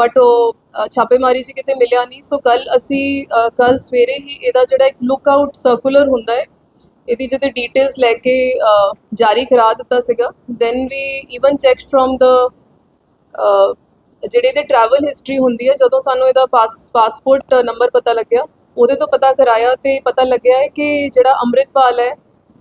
But ਉਹ ਛਾਪੇਮਾਰੀ 'ਚ ਕਿਤੇ ਮਿਲਿਆ ਨਹੀਂ। ਸੋ ਕੱਲ ਅਸੀਂ ਕੱਲ ਸਵੇਰੇ ਹੀ ਇਹਦਾ ਜਿਹੜਾ ਇੱਕ ਲੁੱਕ ਆਊਟ ਸਰਕੂਲਰ ਹੁੰਦਾ ਹੈ, ਇਹਦੀ ਜਿਹਦੇ ਡੀਟੇਲਸ ਲੈ ਕੇ ਜਾਰੀ ਕਰਾ ਦਿੱਤਾ ਸੀਗਾ। Then we even checked from the ਜਿਹੜੇ ਇਹਦੇ ਟਰੈਵਲ ਹਿਸਟਰੀ ਹੁੰਦੀ ਹੈ, ਜਦੋਂ ਸਾਨੂੰ ਇਹਦਾ ਪਾਸ ਪਾਸਪੋਰਟ ਨੰਬਰ ਪਤਾ ਲੱਗਿਆ, ਉਹਦੇ ਤੋਂ ਪਤਾ ਕਰਾਇਆ ਤੇ ਪਤਾ ਲੱਗਿਆ ਹੈ ਕਿ ਜਿਹੜਾ ਅੰਮ੍ਰਿਤਪਾਲ ਹੈ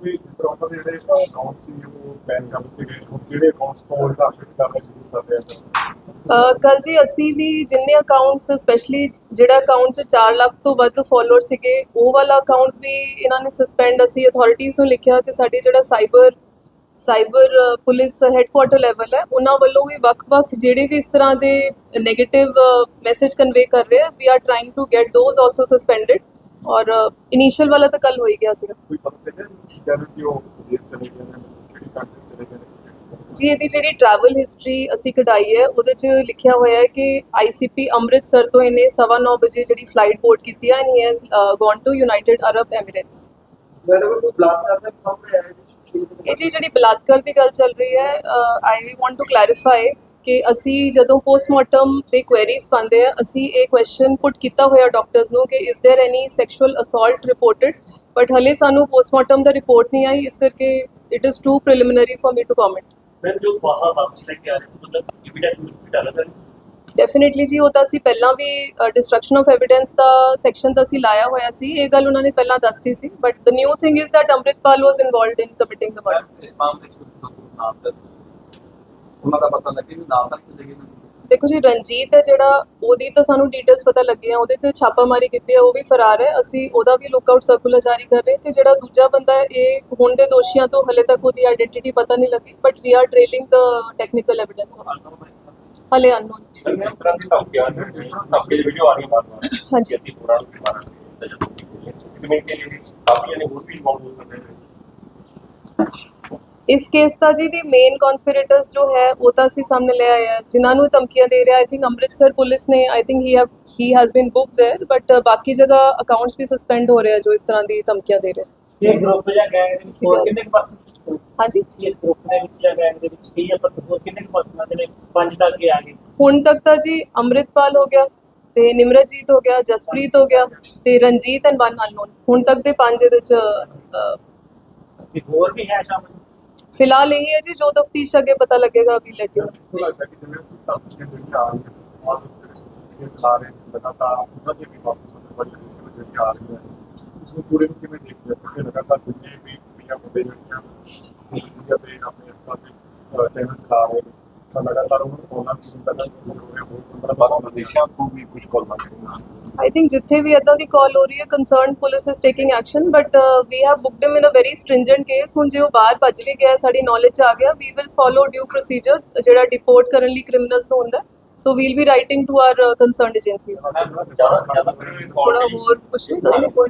ਕੋਈ ਜਿਸ ਤਰ੍ਹਾਂ ਉਹਨਾਂ ਦੇ ਜਿਹੜੇ ਅਕਾਊਂਟ ਸੀ, ਉਹ ਬੈਨ ਕਰ ਦਿੱਤੇ ਗਏ ਉਹ ਕਿਹੜੇ ਅਕਾਊਂਟਸ ਤੋਂ ਉਹਦਾ ਅਪਡੇਟ ਕਰਨਾ ਸ਼ੁਰੂ ਕਰ। ਰਿਹਾ ਕੱਲ ਜੀ ਅਸੀਂ ਵੀ ਜਿੰਨੇ ਅਕਾਊਂਟਸ ਸਪੈਸ਼ਲੀ ਜਿਹੜਾ ਅਕਾਊਂਟ 'ਚ 4 ਲੱਖ ਤੋਂ ਵੱਧ ਫਾਲੋਅਰ ਸੀਗੇ, ਉਹ ਵਾਲਾ ਅਕਾਊਂਟ ਵੀ ਇਹਨਾਂ ਨੇ ਸਸਪੈਂਡ ਅਸੀਂ ਅਥਾਰਟੀਜ਼ ਨੂੰ ਲਿਖਿਆ ਤੇ ਸਾਡੇ ਜਿਹੜਾ cyber cyber police headquarter level ਹੈ, ਉਹਨਾਂ ਵੱਲੋਂ ਵੀ ਵੱਖ-ਵੱਖ ਜਿਹੜੇ ਵੀ ਇਸ ਤਰ੍ਹਾਂ ਦੇ 네ਗੇਟਿਵ ਮੈਸੇਜ ਕਨਵੇ ਕਰ ਰਹੇ ਆ we are trying to get those also suspended or initial ਵਾਲਾ ਤਾਂ ਕੱਲ ਹੋ ਹੀ ਗਿਆ ਸੀਗਾ। ਕੋਈ ਪਤਾ ਚੱਲਿਆ ਕਿ ਉਹ ਵਿਦੇਸ਼ ਚਲੇ ਗਏ ਨੇ ਕਿਹੜੀ ਕੰਟਰੀ ਚਲੇ ਗਏ ਨੇ? ਜੀ ਇਹਦੀ ਜਿਹੜੀ ਟਰੈਵਲ ਹਿਸਟਰੀ ਅਸੀਂ ਕਢਾਈ ਹੈ ਉਹਦੇ 'ਚ ਲਿਖਿਆ ਹੋਇਆ ਹੈ ਕਿ ਆਈਸੀਪੀ ਅੰਮ੍ਰਿਤਸਰ ਤੋਂ ਇਹਨੇ 9:30 ਵਜੇ ਜਿਹੜੀ ਫਲਾਈਟ ਬੋਰਡ ਕੀਤੀ ਹੈ and he has gone to United Arab Emirates madam ਕੋਈ ਬਲਾਤਕਾਰ ਦਾ ਸਾਹਮਣੇ ਆਇਆ ਇਹ ਜਿਹੜੀ ਬਲਾਤਕਾਰ ਦੀ ਗੱਲ ਚੱਲ ਰਹੀ ਹੈ ਆਈ ਵਾਂਟ ਟੂ ਕਲੈਰੀਫਾਈ ਕਿ ਅਸੀਂ ਜਦੋਂ ਪੋਸਟਮਾਰਟਮ ਦੇ ਕੁਐਰੀਜ਼ ਪਾਉਂਦੇ ਆ ਅਸੀਂ ਇਹ ਕੁਐਸਚਨ ਪੁੱਟ ਕੀਤਾ ਹੋਇਆ ਡਾਕਟਰਸ ਨੂੰ ਕਿ is there any sexual assault reported but ਹਲੇ ਸਾਨੂੰ ਪੋਸਟਮਾਰਟਮ ਦਾ ਰਿਪੋਰਟ ਨਹੀਂ ਆਈ ਇਸ ਕਰਕੇ it is too preliminary for me to comment ਮੈਂ ਜੋ ਫਾਹਾ ਵਾਪਸ ਲੈ ਕੇ ਆ ਰਹੇ ਸੀ ਮਤਲਬ ਐਵੀਡੈਂਸ ਮਿਲ ਚਾਲਾ ਕਰ ਡੈਫੀਨਿਟਲੀ ਜੀ ਉਹ ਤਾਂ ਅਸੀਂ ਪਹਿਲਾਂ ਵੀ ਡਿਸਟਰਕਸ਼ਨ ਆਫ ਐਵੀਡੈਂਸ ਦਾ ਸੈਕਸ਼ਨ ਤਾਂ ਅਸੀਂ ਲਾਇਆ ਹੋਇਆ ਸੀ ਇਹ ਗੱਲ ਉਹਨਾਂ ਨੇ ਪਹਿਲਾਂ ਦੱਸਤੀ ਸੀ but the new thing is that Amritpal was involved in committing the murder ਇਸ ਮਾਮਲੇ ਵਿੱਚ ਕੁਝ ਨਾਮ ਦੱਸੋ। ਉਹਨਾਂ ਦਾ ਪਤਾ ਲੱਗੇ ਵੀ ਨਾਲ ਤੱਕ ਚਲੇ ਗਏ ਨੇ। ਦੇਖੋ ਜੀ ਰਣਜੀਤ ਹੈ ਜਿਹੜਾ ਉਹਦੀ ਤਾਂ ਸਾਨੂੰ ਡੀਟੇਲਸ ਪਤਾ ਲੱਗੇ ਆ ਉਹਦੇ ਤੇ ਛਾਪਾਮਾਰੀ ਕੀਤੀ ਹੈ ਉਹ ਵੀ ਫਰਾਰ ਹੈ। ਅਸੀਂ ਉਹਦਾ ਵੀ ਲੁੱਕਆਊਟ ਸਰਕੂਲਰ ਜਾਰੀ ਕਰ ਰਹੇ ਤੇ ਜਿਹੜਾ ਦੂਜਾ ਬੰਦਾ ਹੈ ਇਹ ਹੁਣ ਦੇ ਦੋਸ਼ੀਆਂ ਤੋਂ ਹਲੇ ਤੱਕ ਉਹਦੀ ਆਇਡੈਂਟੀਟੀ ਪਤਾ ਨਹੀਂ ਲੱਗੀ but we are trailing the technical evidence ਹਲੇ ਅਨਨੋਨ ਇਸ ਤਰ੍ਹਾਂ ਦੀ ਧਮਕੀਆਂ ਜਿਸ ਤਰ੍ਹਾਂ ਧਮਕੀ ਦੀ ਵੀਡੀਓ ਆ ਰਹੀ ਬਾਤ ਹਾਂਜੀ। ਅਤੀ ਪੁਰਾਣ ਦੀ ਮਾਰਾ ਸਜ਼ਾ ਇਸ ਵਿੱਚ ਕਾਫੀ ਨੇ ਹੋਰ ਵੀ ਇਨਵੋਲਵ ਹੋ ਸਕਦੇ ਨੇ। ਇਸ ਕੇਸ ਦਾ ਜੀ ਦੀ ਮੇਨ ਕਨਸਪੀਰੇਟਰਸ ਜੋ ਹੈ ਉਹ ਤਾਂ ਅਸੀਂ ਸਾਹਮਣੇ ਲੈ ਆਏ ਆ ਜਿਨ੍ਹਾਂ ਨੂੰ ਇਹ ਧਮਕੀਆਂ ਦੇ ਰਿਹਾ ਆਈ ਥਿੰਕ ਅੰਮ੍ਰਿਤਸਰ ਪੁਲਿਸ ਨੇ I think he have he has been booked there but ਬਾਕੀ ਜਗ੍ਹਾ ਅਕਾਊਂਟਸ ਵੀ ਸਸਪੈਂਡ ਹੋ ਰਹੇ ਆ ਜੋ ਇਸ ਤਰ੍ਹਾਂ ਦੀ ਧਮਕੀਆਂ ਦੇ ਰਹੇ ਇਹ ਗਰੁੱਪ ਜਾਂ ਗੈਂਗ ਦੇ ਵਿੱਚ ਤੁਸੀਂ ਹੋਰ ਗੱਲ ਕਿੰਨੇ ਕੁ ਪਰਸਨ ਹਾਂਜੀ ਇਸ ਗਰੁੱਪ ਦੇ ਵਿੱਚ ਜਾਂ ਗੈਂਗ ਦੇ ਵਿੱਚ ਕੀ ਆਪਾਂ ਹੋਰ ਕਿੰਨੇ ਕੁ ਪਰਸਨ ਆਦੇ ਨੇ ਪੰਜ ਤੱਕ ਅੱਗੇ ਆ ਗਏ ਹੁਣ ਤੱਕ ਤਾਂ ਜੀ ਅੰਮ੍ਰਿਤਪਾਲ ਹੋ ਗਿਆ ਤੇ ਨਿਮਰਤਜੀਤ ਹੋ ਗਿਆ ਜਸਪ੍ਰੀਤ ਹੋ ਗਿਆ ਤੇ ਰਣਜੀਤ ਐਂਡ ਵਨ ਅਨਨੋਨ ਹੁਣ ਤੱਕ ਦੇ ਪੰਜ ਇਹਦੇ ਚ ਅਹ, ਤੇ ਹੋਰ ਵੀ ਹੈ ਸ਼ਾਮਲ ਫਿਲਹਾਲ ਇਹੀ ਹੈ ਜੀ ਜੋ ਤਫਤੀਸ਼ ਅੱਗੇ ਪਤਾ ਲੱਗੇਗਾ ਵੀ ਲੈਟ ਯੂ ਥੋੜਾ ਲੱਗਦਾ ਕਿ ਜਿਵੇਂ ਧਮਕੀਆਂ ਜਿਹੜੀਆਂ ਆ ਰਹੀਆਂ ਬਹੁਤ ਜਿਹੜੇ ਚਲਾ ਰਹੇ ਨੇ ਲਗਾਤਾਰ ਉਹਨਾਂ ਦੇ ਵੀ ਵਾਪਸ ਉਹਨਾਂ ਬੜੀ ਮੁਸ਼ਕਿਲ ਜਿਹੜੀਆਂ ਆ ਰਹੀਆਂ ਇਸ ਨੂੰ ਪੂਰੇ ਨੂੰ ਕਿਵੇਂ ਦੇਖਦੇ ਹੋ ਕਿ ਲਗਾਤਾਰ ਜਿੰਨੇ ਵੀ ਪੀਆ ਮੁੰਡੇ ਜਿਹੜੀਆਂ ਮੀਡੀਆ ਤੇ ਆਪਣੇ ਇਸ ਤਰ੍ਹਾਂ ਚੈਨਲ ਚਲਾ ਰਹੇ ਨੇ ਤਾਂ ਲਗਾਤਾਰ ਉਹਨਾਂ ਨੂੰ ਕੋਲਾਂ ਕੀ ਪਹਿਲਾਂ ਹੋ ਰਿਹਾ ਹੋਰ ਪੰਦਰਾਂ बस ਬਾਅਦ विदेशों को भी कुछ कॉल मांगे ਆਈ ਥਿੰਕ ਜਿੱਥੇ ਵੀ ਇਦਾਂ ਦੀ ਕਾਲ ਹੋ ਰਹੀ ਹੈ concerned police is taking action but we have booked him in a very stringent case ਹੁਣ ਜੇ ਉਹ ਬਾਹਰ ਭੱਜ ਵੀ ਗਿਆ ਸਾਡੀ ਨੌਲੇਜ ਚ ਆ ਗਿਆ we will follow due procedure ਜਿਹੜਾ ਡਿਪੋਰਟ ਕਰਨ ਲਈ ਕ੍ਰਿਮੀਨਲਸ ਨੂੰ ਹੁੰਦਾ so we'll be writing to our concerned agencies ज्यादा ज्यादा ਥੋੜਾ ਹੋਰ ਕੁਝ ਦੱਸੋ ਕੋਈ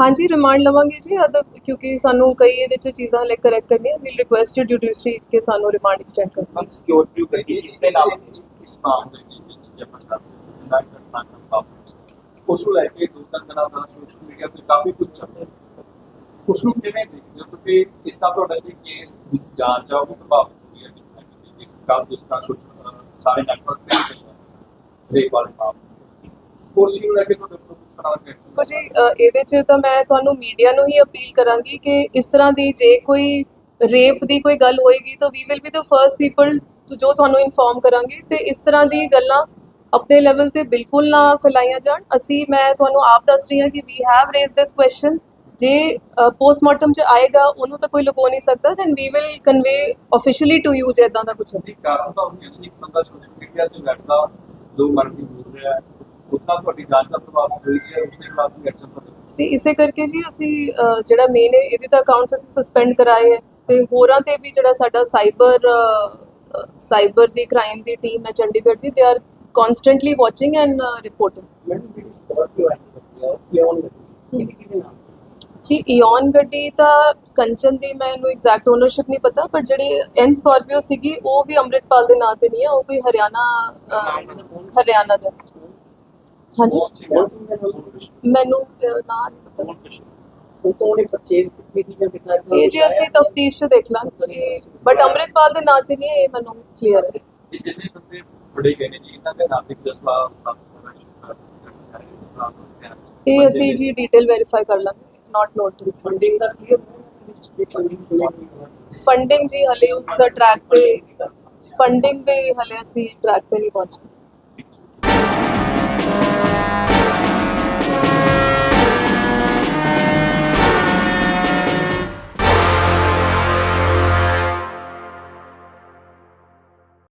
ਹਾਂਜੀ ਰਿਮਾਂਡ ਲਵਾਂਗੇ ਜੀ। ਅਦ, ਕਿਉਂਕਿ ਸਾਨੂੰ ਕਈ ਇਹਦੇ ਚ ਚੀਜ਼ਾਂ ਹਲੇ ਕਰੈਕਟ ਕਰਨੀਆਂ। ਵੀ ਰਿਕੁਐਸਟ ਜੁਡੀਸ਼ਰੀ ਕਿ ਸਾਨੂੰ ਰਿਮਾਂਡ ਐਕਸਟੈਂਡ ਕਰੋ। ਹਮ ਸਿਕਿਉਰ ਕਿਉਂ ਕਰੀਏ ਇਸ ਦੇ ਨਾਲ ਇਸ ਮਾਮਲੇ ਦੇ ਵਿੱਚ ਜੇ ਬੰਦਾ ਨਾ ਕਰਨਾ ਕਰਦਾ ਉਸ ਨੂੰ ਲੈ ਕੇ ਦੋ ਤਿੰਨ ਦਿਨਾਂ ਦਾ ਸੋਸ਼ਲ ਮੀਡੀਆ ਤੇ ਕਾਫੀ ਕੁਝ ਚੱਲ ਰਿਹਾ ਉਸ ਨੂੰ ਕਿਵੇਂ ਦੇਖਦੇ ਹੋ? ਕਿ ਇਸ ਦਾ ਤੁਹਾਡਾ ਜੀ ਕੇਸ ਦੀ ਜਾਂਚ ਆ, ਉਹ ਪ੍ਰਭਾਵਿਤ ਹੋਈ ਹੈ ਕਿ ਕੰਮ ਜਿਸ ਤਰ੍ਹਾਂ ਸੋਸ਼ਲ ਸਾਰੇ ਨੈਟਵਰਕ ਤੇ ਚੱਲ ਰਿਹਾ ਰੇਪ ਵਾਲੇ ਮਾਮਲੇ ਉਸ ਨੂੰ ਲੈ ਕੇ ਤੁਹਾਡੇ ਦੇਖੋ ਜੀ ਅ, ਇਹਦੇ 'ਚ ਤਾਂ ਮੈਂ ਤੁਹਾਨੂੰ ਮੀਡੀਆ ਨੂੰ ਹੀ ਅਪੀਲ ਕਰਾਂਗੀ ਕਿ ਇਸ ਤਰ੍ਹਾਂ ਦੀ ਜੇ ਕੋਈ ਰੇਪ ਦੀ ਕੋਈ ਗੱਲ ਹੋਏਗੀ ਤਾਂ we will be the first people ਜੋ ਤੁਹਾਨੂੰ ਇਨਫੋਰਮ ਕਰਾਂਗੇ ਤੇ ਇਸ ਤਰ੍ਹਾਂ ਦੀ ਗੱਲਾਂ ਆਪਣੇ ਲੈਵਲ ਤੇ ਬਿਲਕੁਲ ਨਾ ਫੈਲਾਈਆਂ ਜਾਣ। ਅਸੀਂ ਮੈਂ ਤੁਹਾਨੂੰ ਆਪ ਦੱਸ ਰਹੀ ਹਾਂ ਕਿ we have raise this question ਜੇ ਪੋਸਟਮਾਰਟਮ 'ਚ ਆਏਗਾ ਉਹਨੂੰ ਤਾਂ ਕੋਈ ਲੁਕੋ ਨਹੀਂ ਸਕਦਾ then we will convey officially to you ਜੇ ਇਦਾਂ ਦਾ ਕੁਝ ਹੈ ਦੀ ਕਾਰਨ ਤਾਂ ਉਸ ਨੇ ਇੱਕ ਬੰਦਾ ਸੋਸ਼ਲ ਮੀਡੀਆ ਤੇ ਬੈਠਦਾ ਜੋ ਮਰਜ਼ੀ ਬੋਲ ਰਿਹਾ ਹੈ। ਉतना ਤੁਹਾਡੀ ਜਾਂਚ ਦਾ ਪ੍ਰਭਾਵ ਹੋਈ ਹੈ ਉਸਨੇ ਖਿਲਾਫ ਵੀ ਐਕਸ਼ਨ ਤੁਹਾਡੇ ਸੀ ਇਸੇ ਕਰਕੇ ਜੀ ਅਸੀਂ ਜਿਹੜਾ ਮੇਨ ਹੈ ਇਹਦੇ ਤਾਂ ਅਕਾਊਂਟਸ ਅਸੀਂ ਸਸਪੈਂਡ ਕਰਾਏ ਹੈ ਤੇ ਹੋਰਾਂ ਤੇ ਵੀ ਜਿਹੜਾ ਸਾਡਾ ਸਾਈਬਰ ਸਾਈਬਰ ਦੀ ਕ੍ਰਾਈਮ ਦੀ ਟੀਮ ਹੈ ਚੰਡੀਗੜ੍ਹ ਦੀ they are constantly watching and reporting ਮੈਨੂੰ ਜਿਹੜੀ ਸਕਾਰਪੀਓ ਆਈ ਹੈ ਕਿਉਂ ਕਿਹਦੇ ਨਾਮ ਜੀ ਇਓਨ ਗੱਡੀ ਤਾਂ ਕੰਚਨ ਦੀ ਮੈਨੂੰ ਐਗਜ਼ੈਕਟ ਓਨਰਸ਼ਿਪ ਨਹੀਂ ਪਤਾ ਪਰ ਜਿਹੜੀ ਐਨ ਸਕਾਰਪੀਓ ਸੀਗੀ ਉਹ ਵੀ ਅੰਮ੍ਰਿਤਪਾਲ ਦੇ ਨਾਂ ਤੇ ਨਹੀਂ ਹੈ ਉਹ ਕੋਈ ਹਰਿਆਣਾ ਹਰਿਆਣਾ ਦਾ। ਹਾਂਜੀ। ਮੈਨੂੰ ਅ, ਨਾਂ ਨਹੀਂ ਪਤਾ। ਇਹ ਜੀ ਅਸੀਂ ਤਫਤੀਸ਼ ਦੇਖ ਲਾਂਗੇ। ਬਟ ਅੰਮ੍ਰਿਤਪਾਲ ਦੇ ਨਾਂ ਤੇ ਨਹੀਂ ਇਹ ਮੈਨੂੰ ਕਲੀਅਰ ਹੈ। ਇਹ ਜਿੰਨੇ ਬੰਦੇ ਫੜੇ ਗਏ ਨੇ ਜੀ ਇਹਨਾਂ ਦੇ ਨਾਮ ਇੱਕ ਜਸਲਾ ਸੰਸਥਾ ਸ਼ੁਕਰ ਇਸਲਾਮ ਇਹ ਅਸੀਂ ਜੀ ਡਿਟੇਲ ਵੈਰੀਫਾਈ ਕਰ ਲਾਂਗੇ। ਨਾਟ ਨੋਟ ਟੂ ਫੰਡਿੰਗ ਦਾ ਕਲੀਅਰ ਫੰਡਿੰਗ ਜੀ ਹਲੇ ਉਸ ਟਰੈਕ ਤੇ ਫੰਡਿੰਗ ਦੇ ਹਲੇ ਅਸੀਂ ਟਰੈਕ ਤੇ ਨਹੀਂ ਪਹੁੰਚੇ।